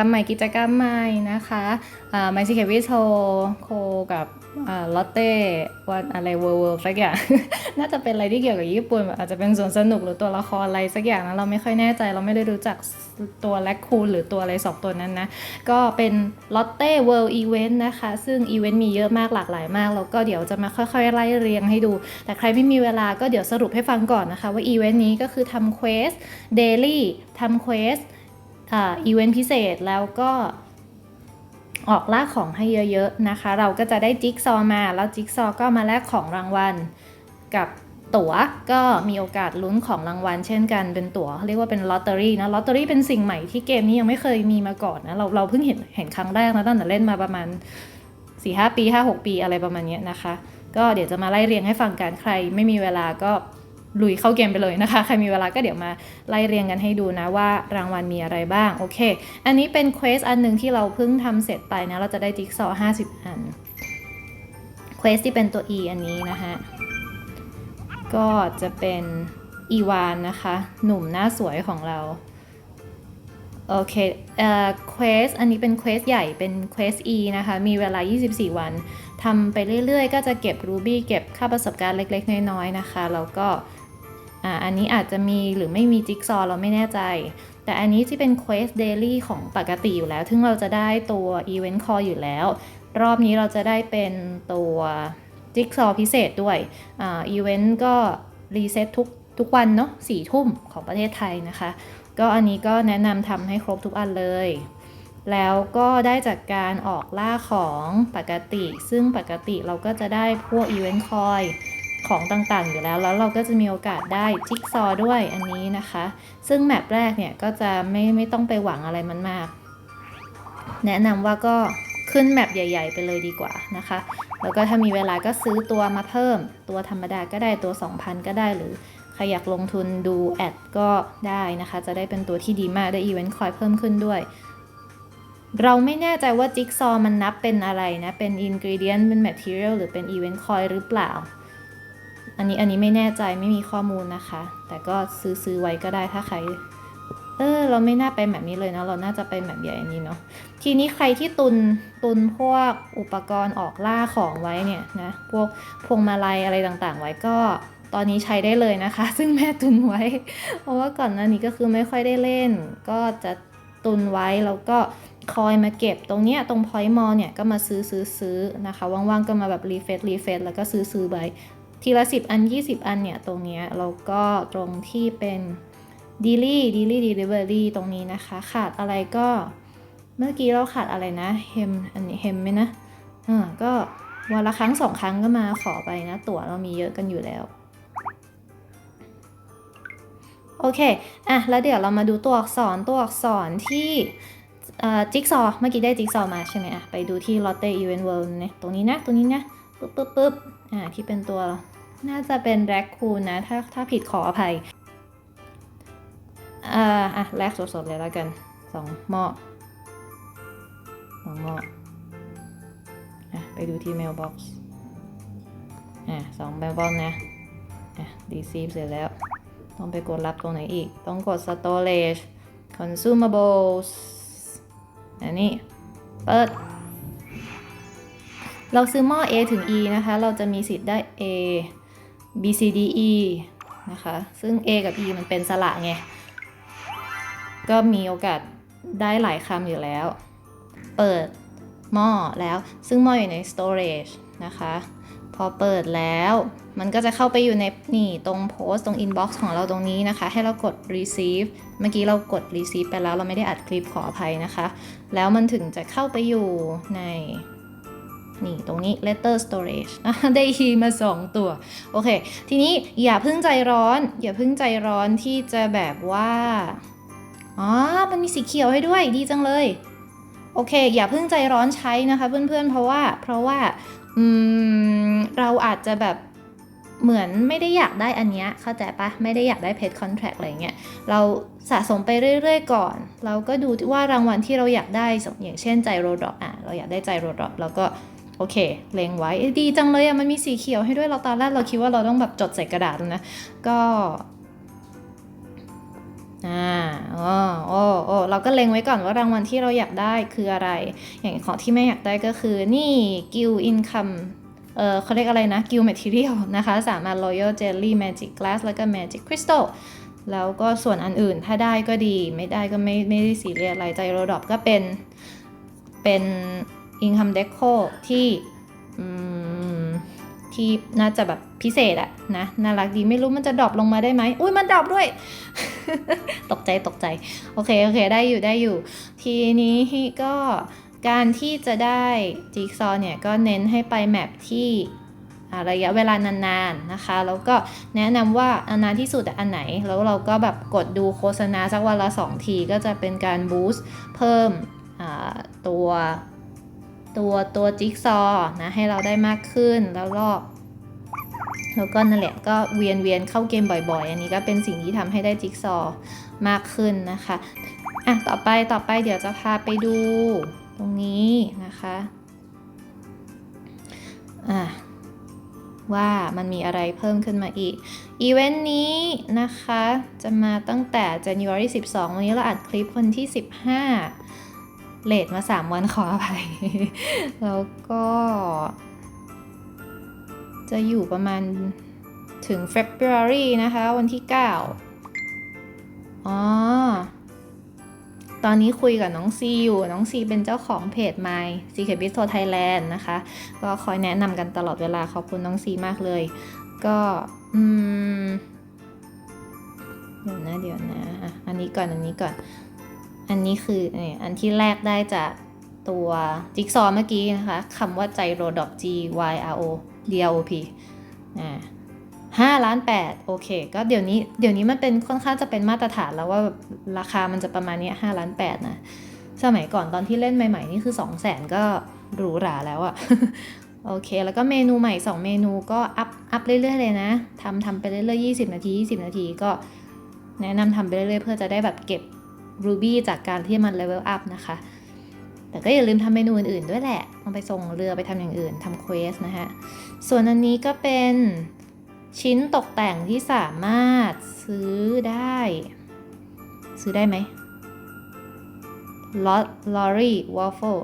ทำใหม่กิจกรรมใหม่นะคะไมซิเควิโชโคกับลอตเต้วันอะไรเวอร์เวอร์สักอย่าง น่าจะเป็นอะไรที่เกี่ยวกับญี่ปุ่นแบบอาจจะเป็นสวนสนุกหรือตัวละครอะไรสักอย่างนะเราไม่ค่อยแน่ใจเราไม่ได้รู้จักตัวแลคคูหรือตัวอะไรสองตัวนั้นนะ ก็เป็นลอตเต้เวิลด์อีเวนต์นะคะ ซึ่งอีเวนต์มีเยอะมากหลากหลายมาก แล้วก็เดี๋ยวจะมาค่อยๆ ไล่เรียงให้ดู แต่ใครไม่มีเวลาก็เดี๋ยวสรุปให้ฟังก่อนนะคะ ว่าอีเวนต์นี้ก็คือทำเควสเดลี่ทำเควส อีเวนต์พิเศษแล้วก็ออกล่าของให้เยอะๆนะคะ เราก็จะได้จิ๊กซอว์มาแล้วจิ๊กซอว์ก็มาแลกของรางวัล กับตั๋วก็มีโอกาสลุ้นของรางวัล เช่นกันเป็นตั๋วเรียกว่าเป็นลอตเตอรี่นะลอตเตอรี่เป็นสิ่งใหม่ที่เกมนี้ยังไม่เคยมีมาก่อนนะเราเราเพิ่งเห็นเห็นครั้งแรกนะตั้งแต่เล่นมาประมาณ4-5ปี 5-6 ปีอะไรประมาณนี้นะคะ ก็เดี๋ยวจะมาไล่เรียงให้ฟังกันใคร ไม่มีเวลาก็ ลุยเข้าเกมไปเลยนะคะ ใครมีเวลาก็เดี๋ยวมาไล่เรียงกันให้ดูนะว่ารางวัลมีอะไรบ้าง โอเค อันนี้เป็นเควสอันหนึ่งที่เราเพิ่งทำเสร็จไปนะ เราจะได้จิ๊กซอว์50 อันเควสที่เป็นตัว E อันนี้นะคะก็จะเป็นอีวานนะคะ หนุ่มหน้าสวยของเรา โอเค เอ่อ เควส อันนี้เป็นเควสใหญ่ เป็นเควส E นะคะ มีเวลา 24 วันทำไปเรื่อยๆ ก็จะเก็บรูบี้เก็บค่าประสบการณ์เล็กๆ น้อยๆ นะคะ แล้วก็ อ่าอันนี้อาจจะมีหรือไม่มีจิ๊กซอว์เราไม่แน่ใจ แต่อันนี้ที่เป็นเควสเดลี่ของปกติอยู่แล้ว ซึ่งเราจะได้ตัวอีเวนต์คออยู่แล้ว รอบนี้เราจะได้เป็นตัวจิ๊กซอว์พิเศษด้วยอ่าอีเวนต์ก็รีเซ็ตทุกทุกวันเนาะสี่ทุ่มของประเทศไทยนะคะ ก็อันนี้ก็แนะนำทำให้ครบทุกอันเลย แล้วก็ได้จากการออกล่าของปกติ ซึ่งปกติเราก็จะได้พวกอีเวนต์คอย ของต่างๆ อยู่แล้ว แล้วเราก็จะมีโอกาสได้จิ๊กซอด้วยอันนี้นะคะ ซึ่งแมปแรกเนี่ยก็จะไม่ไม่ต้องไปหวังอะไรมันมาก แนะนำว่าก็ขึ้นแมปใหญ่ ๆ ไปเลยดีกว่านะคะ แล้วก็ถ้ามีเวลาก็ซื้อตัวมาเพิ่ม ตัวธรรมดาก็ได้ตัว 2,000 ก็ได้หรือใครอยากลงทุนดูแอดก็ได้นะคะ จะได้เป็นตัวที่ดีมากได้อีเวนต์คอยเพิ่มขึ้นด้วยเราไม่แน่ใจว่าจิ๊กซอมันนับเป็นอะไรนะ เป็นอินกริเดียนเป็นแมทเทียลหรือเป็นอีเวนต์คอยหรือเปล่า อันนี้อันนี้ไม่แน่ใจไม่มีข้อมูลนะคะ แต่ก็ซื้อซื้อไว้ก็ได้ถ้าใคร เออ เราไม่น่าไปแบบนี้เลยนะ เราน่าจะไปแบบใหญ่อันนี้เนาะทีนี้ใครที่ตุนตุนพวกอุปกรณ์ออกล่าของไว้เนี่ยนะพวกพวงมาลัยอะไรต่างๆ ไว้ก็ตอนนี้ใช้ได้เลยนะคะ ซึ่งแม่ตุนไว้ เพราะว่าก่อนหน้านี้ก็คือไม่ค่อยได้เล่น ก็จะตุนไว้แล้วก็คอยมาเก็บตรงเนี้ยตรงพอยต์มอลเนี่ยก็มาซื้อซื้อซื้อนะคะ ว่างๆก็มาแบบรีเฟซรีเฟซแล้วก็ซื้อซื้อไว ทีละ 10 อัน 20 อันเนี่ย ตรงเนี้ยแล้วก็ตรงที่เป็นดีลี่ดีลี่ดีลิเวอรี่ตรงนี้นะคะ ขาดอะไรก็เมื่อกี้เราขาดอะไรนะ เฮมอันนี้เฮมไหมนะอ่าก็วันละครั้งสองครั้งก็มาขอไปนะ ตั๋วเรามีเยอะกันอยู่แล้ว โอเค อะ แล้วเดี๋ยวเรามาดูตัวอักษรตัวอักษรที่จิ๊กซอว์เมื่อกี้ได้จิ๊กซอว์มาใช่ไหมอะ ไปดูที่ Lotte Event World เนี่ยตรงนี้นะ ตรงนี้นะ ปึ๊บปึ๊บปึ๊บอ่าที่เป็นตัว น่าจะเป็นแร็คคูนนะ ถ้าถ้าผิดขออภัย อ่าอะแรกสดๆเลยแล้วกันสองหม้อสองหม้ออะไปดูที่ mailbox อะสอง mailbox นะอะ receive เสร็จแล้ว ต้องไปกดรับตรงไหนอีก ต้องกด storage consumables อันนี้ เปิด เราซื้อหม้อ A ถึง E นะคะ เราจะมีสิทธิ์ได้ A B C D E นะคะ ซึ่ง A กับ E มันเป็นสระไง ก็มีโอกาสได้หลายคำอยู่แล้ว เปิดหม้อแล้ว ซึ่งหม้ออยู่ใน storage นะคะ พอเปิดแล้ว มันก็จะเข้าไปอยู่ในนี่ตรงโพสต์ตรง inbox ของเราตรงนี้นะคะ ให้เรากด receive เมื่อกี้เรากด receive ไปแล้ว เราไม่ได้อัดคลิปขออภัยนะคะ แล้วมันถึงจะเข้าไปอยู่ใน นี่ตรงนี้ letter storage ได้ฮีมา 2 ตัว โอเค ทีนี้อย่าเพิ่งใจร้อน อย่าเพิ่งใจร้อนที่จะแบบว่า อ๋อ มันมีสีเขียวให้ด้วยดีจังเลย โอเค อย่าเพิ่งใจร้อนใช้นะคะเพื่อนๆ เพราะว่า เพราะว่าอืมเราอาจจะแบบเหมือนไม่ได้อยากได้อันเนี้ยเข้าใจปะไม่ได้อยากได้เพจคอนแท c t อะไรเงี้ยเราสะสมไปเรื่อยๆก่อน เราก็ดูว่ารางวัลที่เราอยากได้อย่างเช่นใจโรดรอปอะเราอยากได้ใจโรดรอปแล้วก็ โอเค เลงไว้ดีจังเลยอะมันมีสีเขียวให้ด้วยเราตอนแรกเราคิดว่าเราต้องแบบจดใส่กระดาษแล้วนะ ก็อ่าอ๋อโอ้โอ้เราก็เล็งไว้ก่อนว่ารางวัลที่เราอยากได้คืออะไร อย่างของที่ไม่อยากได้ก็คือนี่กิลอินคัมเออเขาเรียกอะไรนะกิลแมทเทียลนะคะ สามารถ Royal Jelly Magic Glass แล้วก็ Magic Crystal แล้วก็ส่วนอันอื่นถ้าได้ก็ดีไม่ได้ก็ไม่ไม่ได้สีเรียสอะไรใจโรดอปก็เป็นเป็น Income Deco ที่ที่น่าจะแบบพิเศษอะนะ น่ารักดีไม่รู้มันจะดรอปลงมาได้ไหมอุ้ยมันดรอปด้วย ตกใจตกใจ โอเค โอเค ได้อยู่ได้อยู่ ทีนี้ก็การที่จะได้จิ๊กซอเนี่ย ก็เน้นให้ไปแมปที่ระยะเวลานานๆนะคะ แล้วก็แนะนำว่าอันนานที่สุดอันไหน แล้วเราก็แบบกดดูโฆษณาสักวันละ 2 ทีก็จะเป็นการบูสต์เพิ่มตัว ตัวตัวจิ๊กซอ์นะให้เราได้มากขึ้นแล้วก็แล้วก็นั่นแหละก็เวียนเวียนเข้าเกมบ่อยๆ อันนี้ก็เป็นสิ่งที่ทำให้ได้จิ๊กซอ์มากขึ้นนะคะอะต่อไปต่อไปเดี๋ยวจะพาไปดูตรงนี้นะคะอะว่ามันมีอะไรเพิ่มขึ้นมาอีก อีเวนต์นี้นะคะ จะมาตั้งแต่ January 12 วันนี้เราอัดคลิปวันที่ 15 เลทมา3วันขออภัย แล้วก็ จะอยู่ประมาณถึง February นะคะ วันที่ 9 อ๋อ ตอนนี้คุยกับน้องซีอยู่ น้องซีเป็นเจ้าของเพจ My Secret Bistro Thailand นะคะ ก็คอยแนะนำกันตลอดเวลาขอบคุณน้องซีมากเลย ก็อืมเดี๋ยวนะ เดี๋ยวนะอะอันนี้ก่อน อันนี้ก่อน อันนี้คือเนี่ยอันที่แรกได้จากตัวจิ๊กซอว์เมื่อกี้นะคะคำว่าใจโรดอก G Y R O D R O P อ่าห้าล้านแปดโอเค ก็เดี๋ยวนี้เดี๋ยวนี้มันเป็นค่อนข้างจะเป็นมาตรฐานแล้วว่าราคามันจะประมาณนี้ห้าล้านแปดนะ สมัยก่อนตอนที่เล่นใหม่ ๆ นี่คือ2 0 0แสนก็หรูหราแล้วอะโอเค แล้วก็เมนูใหม่ 2 เมนูก็อัพอัพเรื่อยๆเลยนะทำทำไปเรื่อยๆ20 นาที 20 นาทีก็แนะนำทำไปเรื่อยๆ เพื่อจะได้แบบเก็บ รูบี้จากการที่มันเลเวลอัพนะคะ แต่ก็อย่าลืมทำเมนูอื่นๆด้วยแหละเอาไปส่งเรือไปทำอย่างอื่นทำเควสนะฮะส่วนอันนี้ก็เป็นชิ้นตกแต่งที่สามารถซื้อได้ ซื้อได้ไหมลอลอรี่วอฟเฟิล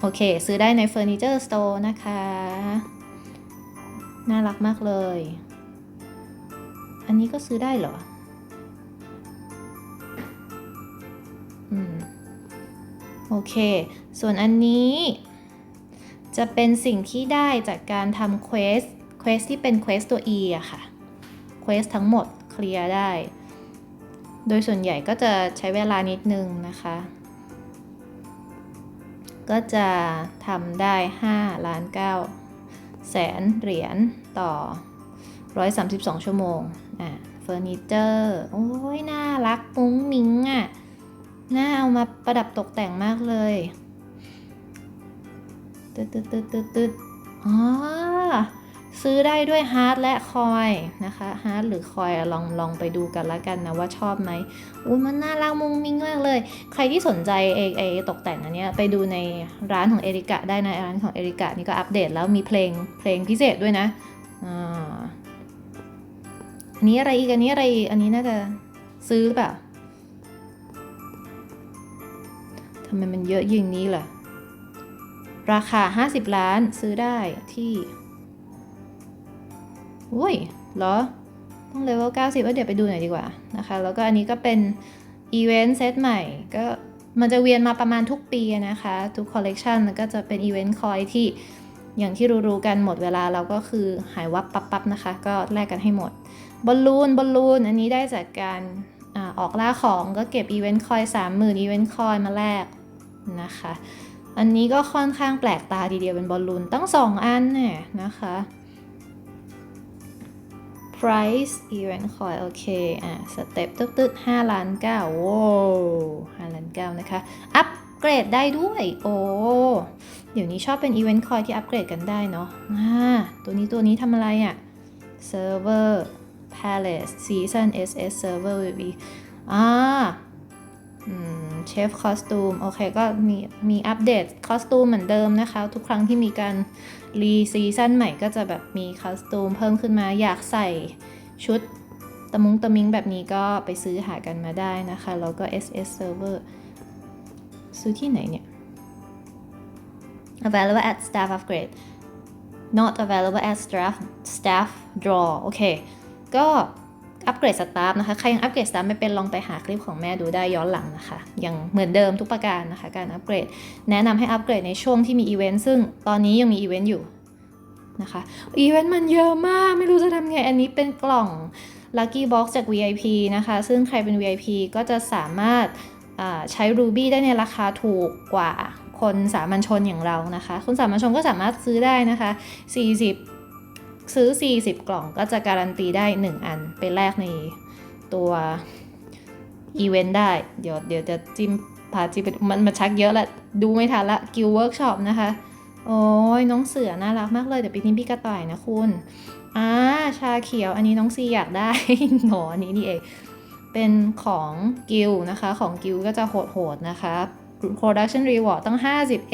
โอเค ซื้อได้ในเฟอร์นิเจอร์สโตร์นะคะ น่ารักมากเลย อันนี้ก็ซื้อได้เหรอ โอเค ส่วนอันนี้จะเป็นสิ่งที่ได้จากการทำเควส เควสที่เป็นเควสตัว E อะค่ะ เควสทั้งหมดเคลียร์ได้ โดยส่วนใหญ่ก็จะใช้เวลานิดนึงนะคะ ก็จะทำได้5ล้าน9แสนเหรียญต่อ 132 ชั่วโมง อะเฟอร์นิเจอร์ โอ้ยน่ารักมุ้งมิ้งอะ น่าเอามาประดับตกแต่งมากเลยตึ๊ดตึ๊ดตึ๊ดตึ๊ดตึ๊ดอ๋อ ซื้อได้ด้วยฮาร์ดและคอยนะคะฮาร์ดหรือคอยลองลองไปดูกันละกันนะว่าชอบไหมอุ้ยมันน่ารักมุงมิ้งมากเลย ใครที่สนใจเอไอตกแต่งอันเนี้ยไปดูในร้านของเอริกะได้นะร้านของเอริกะนี่ก็อัปเดตแล้วมีเพลงเพลงพิเศษด้วยนะอ่าอันนี้อะไรอีกอันนี้อะไรอันนี้น่าจะซื้อหรือเปล่า ทำไมมันเยอะอย่งนี้ล่ะ ราคา 50 ล้านซื้อได้ที่อุ้ยเหรอ ต้องเลเวล90ว่าเดี๋ยวไปดูหน่อยดีกว่านะคะ แล้วก็อันนี้ก็เป็นอีเวนต์เซตใหม่ก็มันจะเวียนมาประมาณทุกปีนะคะ ทุกคอลเลกชันมันก็จะเป็นอีเวนต์คอยที่อย่างที่รู้ๆกันหมดเวลาเราก็คือหายวับปั๊บๆนะคะ ก็แลกกันให้หมดบอลลูนบอลลูนอันนี้ได้จากการอออกล่าของก็เก็บอีเวนต์คอย 30,000 อีเวนต์คอยมาแลก นะคะ อันนี้ก็ค่อนข้างแปลกตาทีเดียวเป็นบอลลูนตั้ง 2 อันเนี่ยนะคะ price event coin โอเค อะ สเต็ปตึ๊ดๆ5ล้าน9โว้5ล้าน9นะคะ อัปเกรดได้ด้วย โอ้ เดี๋ยวนี้ชอบเป็น event coin ที่อัปเกรดกันได้เนาะอ่าตัวนี้ตัวนี้ทำอะไรอะ่ะ server palace season ss server will be อ่า เชฟคอสตูมโอเคก็มีมีอัปเดตคอสตูมเหมือนเดิมนะคะ ทุกครั้งที่มีการรีซีซั่นใหม่ก็จะแบบมีคอสตูมเพิ่มขึ้นมาอยากใส่ชุดตะมุงตะมิงแบบนี้ก็ไปซื้อหากันมาได้นะคะ แล้วก็ SS server ซื้อที่ไหนเนี่ย available at staff upgrade not available at staff staff draw โอเค ก็ อัปเกรดสตาฟนะคะ ใครยังอัปเกรดสตาฟไม่เป็นลองไปหาคลิปของแม่ดูได้ย้อนหลังนะคะ ยังเหมือนเดิมทุกประการนะคะ การอัปเกรด แนะนำให้อัปเกรดในช่วงที่มีอีเวนต์ซึ่งตอนนี้ยังมีอีเวนต์อยู่นะคะอีเวนต์มันเยอะมาก ไม่รู้จะทำไง อันนี้เป็นกล่อง Lucky Box จาก VIP นะคะ ซึ่งใครเป็น VIP ก็จะสามารถาใช้ Ruby ได้ในราคาถูกกว่าคนสามัญชนอย่างเรานะคะ คนสามัญชนก็สามารถซื้อได้นะคะ 40 ซื้อ 40 กล่องก็จะการันตีได้ 1 อันไปแลกในตัวอีเวนต์ได้ เดี๋ยวเดี๋ยวจะจิ้มพาจิ้มมันมาชักเยอะละดูไม่ทันละกิลเวิร์กช็อปนะคะ โอ้ยน้องเสือน่ารักมากเลย เดี๋ยวปีนี้พี่กระต่ายนะคุณอ่าชาเขียวอันนี้น้องซีอยากได้ หนออันนี้นี่เองเป็นของกิลนะคะ ของกิลก็จะโหดๆนะคะ production reward ตั้ง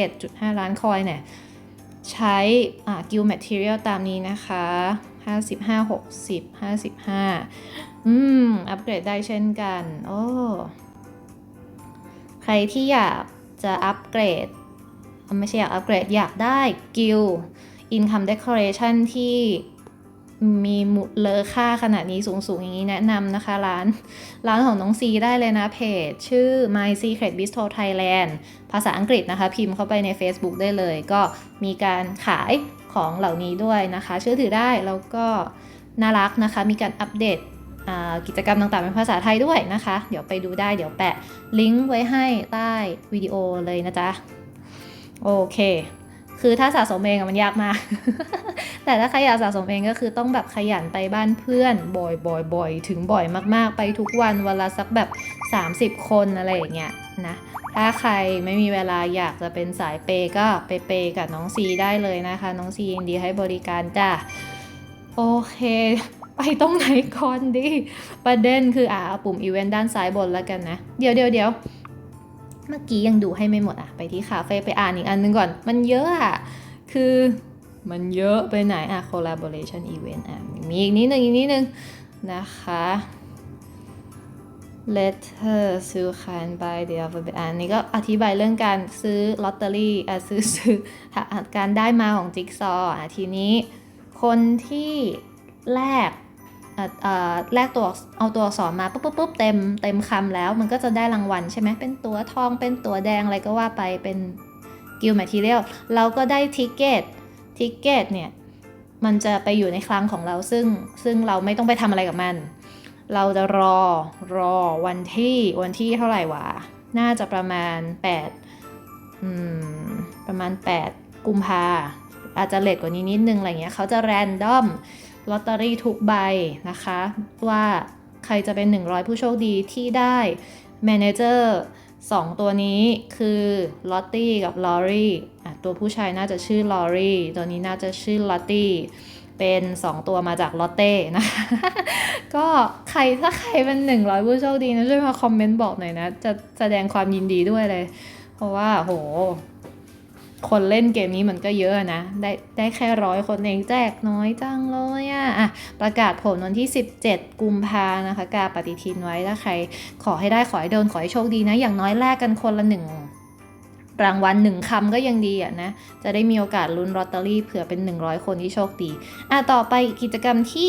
51.5 ล้านคอยเนี่ย ใช้กิลแมทเทียลตามนี้นะคะ 55 60 55 อืม อัปเกรดได้เช่นกัน โอ้ ใครที่อยากจะอัปเกรด ไม่ใช่อยากอัปเกรด อยากได้กิล income decoration ที่ มีมูเลอค่าขนาดนี้สูงๆ อย่างนี้แนะนำนะคะ ร้าน ร้านของน้องซีได้เลยนะเพจ ชื่อ My Secret Bistro Thailand ภาษาอังกฤษนะคะ พิมพ์เข้าไปใน Facebook ได้เลย ก็มีการขายของเหล่านี้ด้วยนะคะ เชื่อถือได้แล้วก็น่ารักนะคะ มีการอัปเดตกิจกรรมต่างๆเป็นภาษาไทยด้วยนะคะ เดี๋ยวไปดูได้เดี๋ยวแปะลิงก์ไว้ให้ใต้วิดีโอเลยนะจ๊ะ โอเค คือถ้าสะสมเองอะมันยากมาก แต่ถ้าใครอยากสะสมเองก็คือต้องแบบขยันไปบ้านเพื่อนบ่อยบ่อยบ่อยถึงบ่อยมากๆ ไปทุกวันวันละสักแบบ 30 คนอะไรอย่างเงี้ยนะถ้าใครไม่มีเวลาอยากจะเป็นสายเปก็ไปเปกับน้องซีได้เลยนะคะ น้องซียินดีให้บริการจ้ะโอเค ไปตรงไหนก่อนดีประเด็นคืออ่าเอาปุ่มอีเวนต์ด้านซ้ายบนแล้วกันนะ เดี๋ยวเดี๋ยวเดี๋ยวเมื่อกี้ยังดูให้ไม่หมดอะ ไปที่คาเฟ่ไปอ่านอีกอันนึงก่อน มันเยอะอะ คือ มันเยอะไปไหนอะ collaboration event อะ มีอีกนิดนึงอีกนิดนึงนะคะ letter to can buy the alphabet อันนี้ก็อธิบายเรื่องการซื้อลอตเตอรี่อะซื้อซื้อการได้มาของจิ๊กซอว์อะทีนี้คนที่แลกเออแลกตัวเอาตัวอักษรมาปุ๊บปุ๊บปุ๊บเต็มเต็มคำแล้วมันก็จะได้รางวัลใช่ไหมเป็นตัวทองเป็นตัวแดงอะไรก็ว่าไปเป็นกิลแมทเทียลเราก็ได้ทิเกต ทิเกตเนี่ยมันจะไปอยู่ในคลังของเราซึ่งซึ่งเราไม่ต้องไปทำอะไรกับมัน เราจะรอรอวันที่วันที่เท่าไหร่วะ น่าจะประมาณ8อืมประมาณ 8 กุมภาอาจจะเลทกว่านี้นิดนึงอะไรเงี้ยเขาจะแรนดอมลอตเตอรี่ทุกใบนะคะ ว่าใครจะเป็น 100 ผู้โชคดีที่ได้แมเนเจอร์สองตัวนี้คือลอตตี้กับลอรี่ ตัวผู้ชายน่าจะชื่อลอรี่ตัวนี้น่าจะชื่อลอตตี้เป็น 2 ตัวมาจากลอตเต้นะ ก็ใครถ้าใครเป็น 100 ผู้โชคดีนะ ช่วยมาคอมเมนต์บอกหน่อยนะ จะแสดงความยินดีด้วยเลย เพราะว่าโห คนเล่นเกมนี้มันก็เยอะนะ ได้ได้แค่ร้อยคนเองแจกน้อยจังเลยอะอะ ประกาศผลวันที่ 17 กุมภานะคะ กาปฏิทินไว้ถ้าใคร ขอให้ได้ขอให้โดนขอให้โชคดีนะ อย่างน้อยแลกกันคนละหนึ่ง รางวัลหนึ่งคำก็ยังดีอะนะ จะได้มีโอกาสลุ้นลอตเตอรี่เผื่อเป็น 100 คนที่โชคดี อะ ต่อไปกิจกรรมที่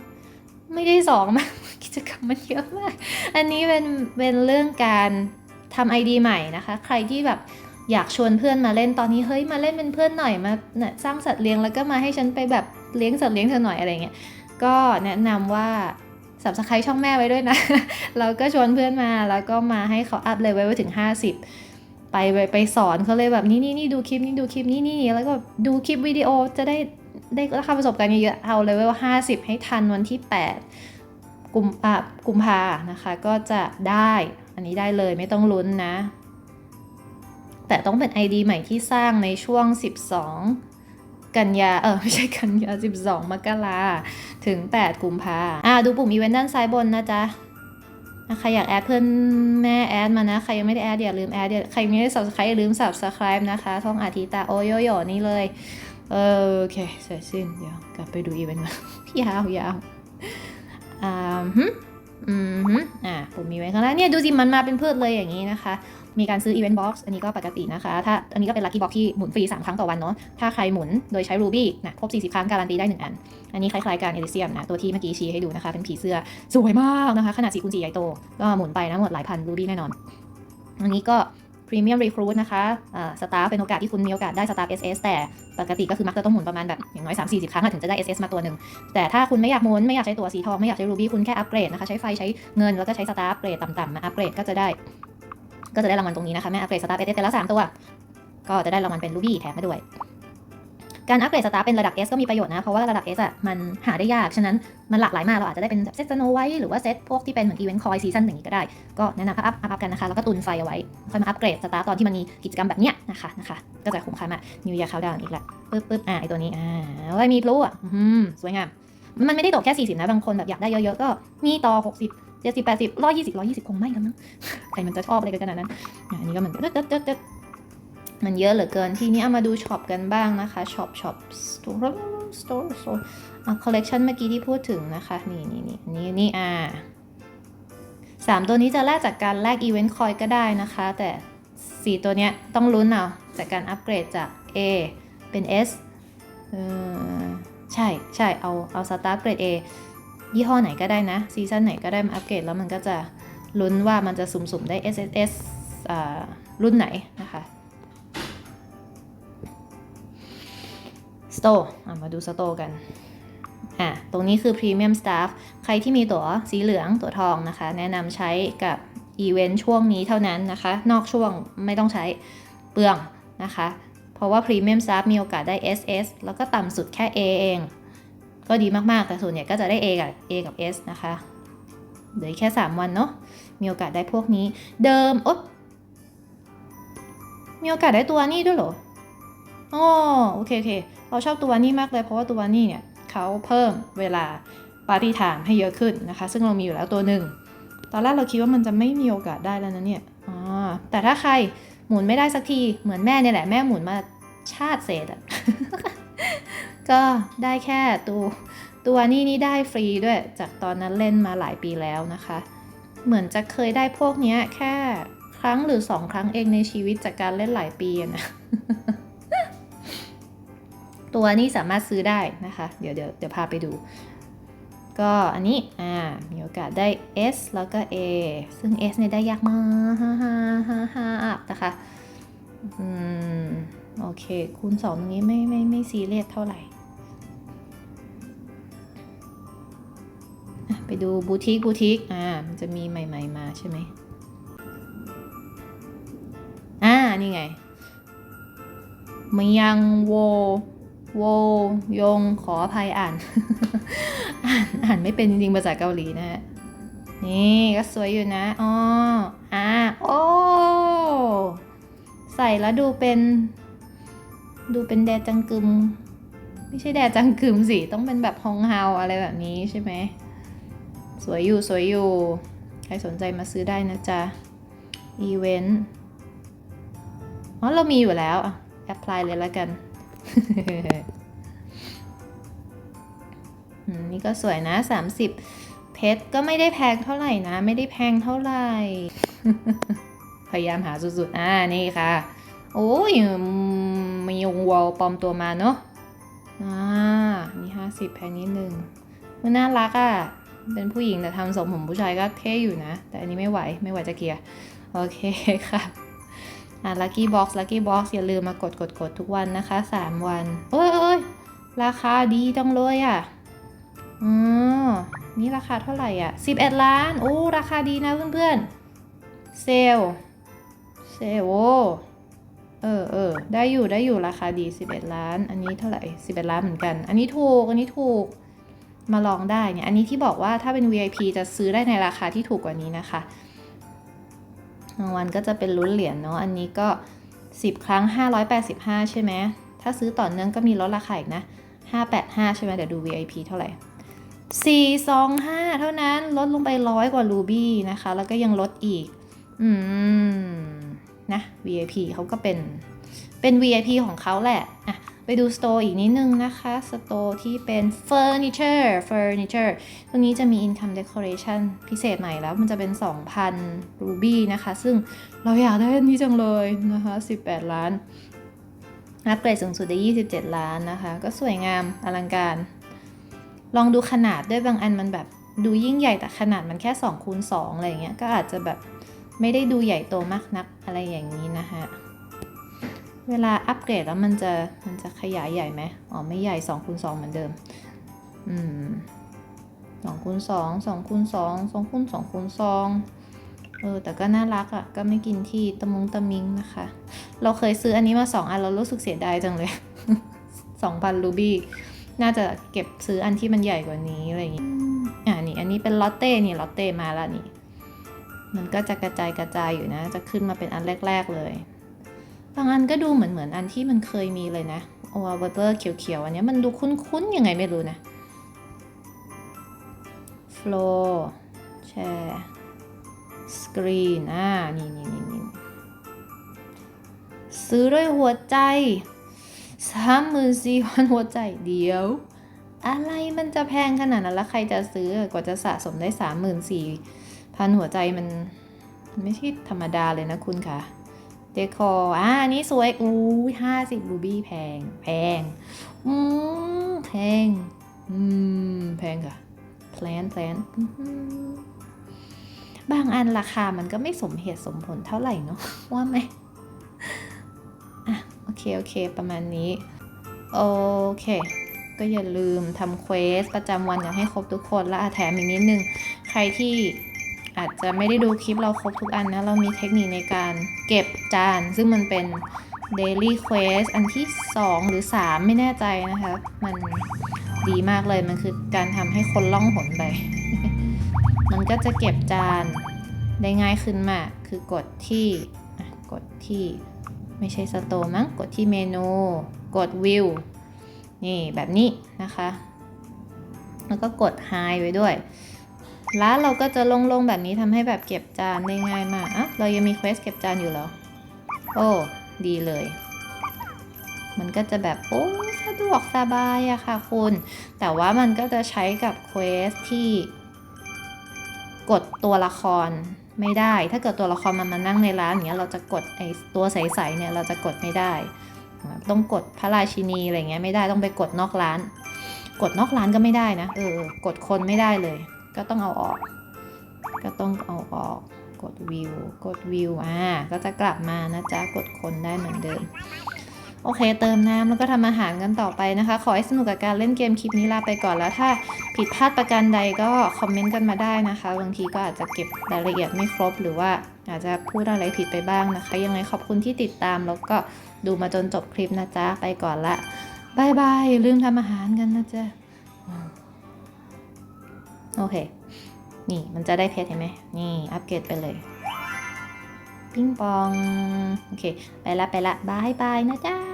2 ไม่ได้สองมากกิจกรรมมันเยอะมาก อันนี้เป็นเป็นเรื่องการทำไอดีใหม่นะคะ ใครที่แบบอยากชวนเพื่อนมาเล่นตอนนี้เฮ้ยมาเล่นเป็นเพื่อนหน่อยมาสร้างสัตว์เลี้ยงแล้วก็มาให้ฉันไปแบบเลี้ยงสัตว์เลี้ยงเธอหน่อยอะไรเงี้ย ก็แนะนำว่าสับสไครช่องแม่ไว้ด้วยนะ เราก็ชวนเพื่อนมาแล้วก็มาให้เขาอัพเลยไว้ไว้ถึง 50 ไปไปไปสอนเขาเลยแบบนี่นี่นี่ดูคลิปนี่ดูคลิปนี่นี่แล้วก็ดูคลิปวิดีโอจะได้ได้ราคาประสบการณ์เยอะๆเอาเลยว่า50 ให้ทันวันที่ 8 กุมอะกุมภานะคะ ก็จะได้อันนี้ได้เลยไม่ต้องลุ้นนะ แต่ต้องเป็น ID ใหม่ที่สร้างในช่วง 12กันยา เออ ไม่ใช่กันยา 12 มกราถึง 8 กุมภาอ่า ดูปุ่มอีเวนต์ด้านซ้ายบนนะจ๊ะ ใครอยากแอดเพื่อนแม่แอดมานะ ใครยังไม่ได้แอดอย่าลืมแอดอย่าใครไม่ได้ subscribe อย่าลืม subscribe นะคะท่องอาทิตาโอโยโยนี่เลย เออโอเคเสร็จสิ้นเดี๋ยวกลับไปดูอีเวนต์มายาวยาวอ่าฮึอืมฮึอ่าผมมีไว้ข้างล่างเนี่ยดูสิมันมาเป็นพืชเลยอย่างนี้นะคะ มีการซื้อ Event Box อันนี้ก็ปกตินะคะ ถ้าอันนี้ก็เป็น Lucky Box ที่หมุนฟรี 3 ครั้งต่อวันเนาะ ถ้าใครหมุนโดยใช้ Ruby นะครบ 40 ครั้งการันตีได้ 1 อัน อันนี้คล้ายๆการ Elysium นะ ตัวที่เมื่อกี้ชี้ให้ดูนะคะ เป็นผีเสื้อ สวยมากนะคะ ขนาด4คูณ4ใหญ่โต ก็หมุนไปนะหมดหลายพัน Ruby แน่นอน อันนี้ก็ Premium Recruit นะคะสตาร์เป็นโอกาสที่คุณมีโอกาสได้สตาร์ SS แต่ปกติก็คือมักจะต้องหมุนประมาณแบบอย่างน้อย 3-40 ครั้งถึงจะได้ SS มาตัวหนึ่ง แต่ถ้าคุณไม่อยากหมุนไม่อยากใช้ตัวสีทองไม่อยากใช้ Ruby คุณแค่อัปเกรดนะคะใช้ไฟใช้เงินแล้วก็ใช้สตาร์เกรดต่ำๆมาอัปเกรดก็จะได้ ก็จะได้รางวัลตรงนี้นะคะแม่อัปเกรดสตาร์เอสแต่ละสามตัว ก็จะได้รางวัลเป็น Ruby แถมมาด้วย การอัปเกรดสตาร์เป็นระดับ S ก็มีประโยชน์นะ เพราะว่าระดับ S อะมันหาได้ยาก ฉะนั้นมันหลากหลายมาก เราอาจจะได้เป็นเซตสโนไวท์หรือว่าเซตพวกที่เป็นเหมือนอีเวนต์คอยซีซั่นอย่างนี้ก็ได้ ก็แนะนำอัพอัพอัพกันนะคะ แล้วก็ตุนไฟเอาไว้ ค่อยมาอัปเกรดสตาร์ตอนที่มันมีกิจกรรมแบบเนี้ยนะคะนะคะ ก็จะคุ้มค่ามากนิวยาร์คาดาวอีกละปึ๊บปึ๊บอะไอตัวนี้อ่าไว้มีพลุอะอืมสวยงามมันไม่ได้ตกแค่40นะบางคนแบบอยากได้เยอะๆก็มีต่อ 60 70 80 120 120คงไม่แล้วมั้งใครมันจะชอบอะไรกันขนาดนั้นอันนี้ก็เหมือนกันตึ๊ดตึ๊ดตึ๊ดมันเยอะเหลือเกิน ทีนี้เอามาดูช็อปกันบ้างนะคะช็อปช็อปสโตร์สโตร์สโตร์คอลเลกชันเมื่อกี้ที่พูดถึงนะคะ นี่นี่นี่นี่นี่อ่าสามตัวนี้จะแลกจากการแลกอีเวนต์คอยก็ได้นะคะ แต่สี่ตัวเนี้ยต้องลุ้นเอาจากการอัปเกรดจาก A เป็น S เออใช่ใช่เอาเอาสตาร์เกรด A ยี่ห้อไหนก็ได้นะ ซีซั่นไหนก็ได้มาอัปเกรดแล้วมันก็จะลุ้นว่ามันจะสุ่มๆได้ SSS อ่ารุ่นไหนนะคะสโตร์มาดูสโตร์กันอะตรงนี้คือ Premium Staff ใครที่มีตั๋วสีเหลืองตั๋วทองนะคะ แนะนำใช้กับอีเวนต์ช่วงนี้เท่านั้นนะคะ นอกช่วงไม่ต้องใช้เปลืองนะคะ เพราะว่า Premium Staff มีโอกาสได้ SS แล้วก็ต่ำสุดแค่ A เอง ก็ดีมากๆ แต่ส่วนใหญ่ก็จะได้ A กับ A กับ S นะคะเหลืออกแค่ 3 วันเนาะ มีโอกาสได้พวกนี้ เดิมอ๊บมีโอกาสได้ตัวนี้ด้วยเหรออ๋อโอเคโอเค เราชอบตัวนี้มากเลยเพราะว่าตัวนี้เนี่ยเขาเพิ่มเวลาปาร์ตี้ไทม์ให้เยอะขึ้นนะคะ ซึ่งเรามีอยู่แล้วตัวหนึ่ง ตอนแรกเราคิดว่ามันจะไม่มีโอกาสได้แล้วนะเนี่ยอ๋อแต่ถ้าใครหมุนไม่ได้สักที เหมือนแม่เนี่ยแหละ แม่หมุนมาชาติเศษอะ ก็ได้แค่ตัวตัวนี้นี่ได้ฟรีด้วย จากตอนนั้นเล่นมาหลายปีแล้วนะคะ เหมือนจะเคยได้พวกเนี้ยแค่ครั้งหรือสองครั้งเองในชีวิตจากการเล่นหลายปีนะตัวนี้สามารถซื้อได้นะคะ เดี๋ยวเดี๋ยวเดี๋ยวพาไปดู ก็อันนี้ อ่า มีโอกาสได้ S แล้วก็ A ซึ่ง S เนี่ยได้ยากมากฮ่าฮ่าฮ่าฮ่านะคะ อืม โอเค คูณสองตรงนี้ไม่ไม่ไม่ซีเรียสเท่าไหร่ ดูบูติกบูติกอ่ามันจะมีใหม่ ๆ มาใช่ไหมอ่า นี่ไงมยังโวโวยงขออภัยอ่าน อ่านอ่านไม่เป็นจริงๆภาษาเกาหลีนะฮะนี่ก็สวยอยู่นะอ๋ออ่าโอ้ใส่แล้วดูเป็น ดูเป็นแดจังกึม ไม่ใช่แดจังกึมสิ ต้องเป็นแบบฮองเฮาอะไรแบบนี้ใช่ไหม สวยอยู่สวยอยู่ ใครสนใจมาซื้อได้นะจ๊ะ อีเวนต์อ๋อเรามีอยู่แล้วอะแอปพลายเลยล้วกันนี่ก็สวยนะ 30 เพชรก็ไม่ได้แพงเท่าไหร่นะ ไม่ได้แพงเท่าไหร่ พยายามหาสุดๆ อ่า นี่ค่ะ โอ้ยอืมมีวงวอลปลอมตัวมาเนาะอ่านี่50 แพงนิดนึงมันน่ารักอะ่ะ เป็นผู้หญิงแต่ทำทรงผมผู้ชายก็เท่อยู่นะ แต่อันนี้ไม่ไหวไม่ไหวจะเคลียร์ โอเคค่ะอะ Lucky Box Lucky Box อย่าลืมมากดกดกดทุกวันนะคะ 3 วัน เอ้ยเอ้ยราคาดีจังเลยอะอือนี่ราคาเท่าไหร่อะ 11 ล้าน โอ้ ราคาดีนะเพื่อนๆ เซลเซลโอเออเออได้อยู่ได้อยู่ราคาดี 11 ล้าน อันนี้เท่าไหร่ 11 ล้านเหมือนกัน อันนี้ถูก อันนี้ถูก มาลองได้เนี่ย อันนี้ที่บอกว่าถ้าเป็น VIP จะซื้อได้ในราคาที่ถูกกว่านี้นะคะรางวัลก็จะเป็นลุ้นเหรียญเนาะ อันนี้ก็ 10 ครั้ง 585 ใช่ไหม ถ้าซื้อต่อเนื่องก็มีลดราคาอีกนะ 585 ใช่ไหมเดี๋ยวดู VIP เท่าไหร่ 425 เท่านั้นลดลงไปร้อยกว่ารูบี้นะคะ แล้วก็ยังลดอีก อืม นะ VIP เขาก็เป็น เป็น VIP ของเขาแหละ อะ ไปดูสโตร์อีกนิดนึงนะคะสโตร์ที่เป็นเฟอร์นิเจอร์เฟอร์นิเจอร์ตรงนี้จะมี income decoration พิเศษใหม่แล้ว มันจะเป็น 2,000 รูบี้นะคะ ซึ่งเราอยากได้อันนี้จังเลยนะคะ 18 ล้านอัปเกรดสูงสุดได้ 27 ล้านนะคะ ก็สวยงามอลังการ ลองดูขนาดด้วยบางอันมันแบบดูยิ่งใหญ่แต่ขนาดมันแค่2คูณ2อะไรเงี้ยก็อาจจะแบบไม่ได้ดูใหญ่โตมากนักอะไรอย่างนี้นะคะ เวลาอัปเกรดแล้วมันจะมันจะขยายใหญ่ไหมอ๋อไม่ใหญ่2คูณ2เหมือนเดิม อืม2คูณ2 2คูณ2 2คูณ2คูณ2เออแต่ก็น่ารักอะ่ะก็ไม่กินที่ตะมุงตะมิงนะคะ เราเคยซื้ออันนี้มาสองอันเรารู้สึกเสียดายจังเลย2,000รูบี้น่าจะเก็บซื้ออันที่มันใหญ่กว่านี้อะไรอย่างงี้อ่านี่อันนี้เป็นลอตเต้นี่ลอตเต้มาแล้วนี่ มันก็จะกระจายกระจายอยู่นะ จะขึ้นมาเป็นอันแรก ๆเลย บางอันก็ดูเหมือนเหมือนอันที่มันเคยมีเลยนะโอวาเบอร์เขียวๆอันนี้มันดูคุ้นๆยังไงไม่รู้นะ flow แชร์ screen อ่า นี่นี่นี่นี่ซื้อด้วยหัวใจสามหมื่นสี่พันหัวใจเดียว อะไรมันจะแพงขนาดนั้นแล้วใครจะซื้อกว่าจะสะสมได้สามหมื่นสี่พันหัวใจมันมันไม่ใช่ธรรมดาเลยนะคุณคะ เดคออ่าอันนี้สวย อู้ห้าสิบรูบี้แพง แพง อืมแพง อืม แพงค่ะแพลนแพลนอื้อหือบางอันราคามันก็ไม่สมเหตุสมผลเท่าไหร่เนาะว่าไหมอะ โอเค โอเค ประมาณนี้ โอเค ก็อย่าลืมทำเควสประจำวันกันให้ครบทุกคนและแถมอีกนิดนึง ใครที่ อาจจะไม่ได้ดูคลิปเราครบทุกอันนะ เรามีเทคนิคในการเก็บจาน ซึ่งมันเป็น Daily Quest อันที่ 2 หรือ 3 ไม่แน่ใจนะคะ มันดีมากเลยมันคือการทำให้คนล่องหนไป มันก็จะเก็บจานได้ง่ายขึ้นมาก คือกดที่กดที่ไม่ใช่สโตมั้งกดที่เมนู กดวิวนี่แบบนี้นะคะ แล้วก็กด High ไว้ด้วย แล้วเราก็จะลงๆแบบนี้ทำให้แบบเก็บจานได้ง่ายมากอะเรายังมีเควสเก็บจานอยู่เหรอ โอ้ ดีเลย มันก็จะแบบโอ้สะดวกสบายอะค่ะคุณ แต่ว่ามันก็จะใช้กับเควสที่ กดตัวละครไม่ได้ ถ้าเกิดตัวละครมันมานั่งในร้านอย่างเงี้ยเราจะกดไอตัวใสๆเนี่ยเราจะกดไม่ได้ ต้องกดพระราชินีอะไรเงี้ยไม่ได้ต้องไปกดนอกร้าน กดนอกร้านก็ไม่ได้นะเออกดคนไม่ได้เลย ก็ต้องเอาออก ก็ต้องเอาออก กดวิว กดวิว อ่า ก็จะกลับมานะจ๊ะ กดคนได้เหมือนเดิม โอเค เติมน้ำแล้วก็ทำอาหารกันต่อไปนะคะ ขอให้สนุกกับการเล่นเกมคลิปนี้ลาไปก่อนแล้วถ้าผิดพลาดประการใดก็คอมเมนต์กันมาได้นะคะ บางทีก็อาจจะเก็บรายละเอียดไม่ครบหรือว่าอาจจะพูดอะไรผิดไปบ้างนะคะ ยังไงขอบคุณที่ติดตามแล้วก็ดูมาจนจบคลิปนะจ๊ะ ไปก่อนละบายบายลืมทำอาหารกันนะจ๊ะ โอเค นี่มันจะได้เพชรเห็นไหมนี่อัปเกรดไปเลย ปิ้งปอง โอเค ไปละไปละบายบายนะจ๊ะ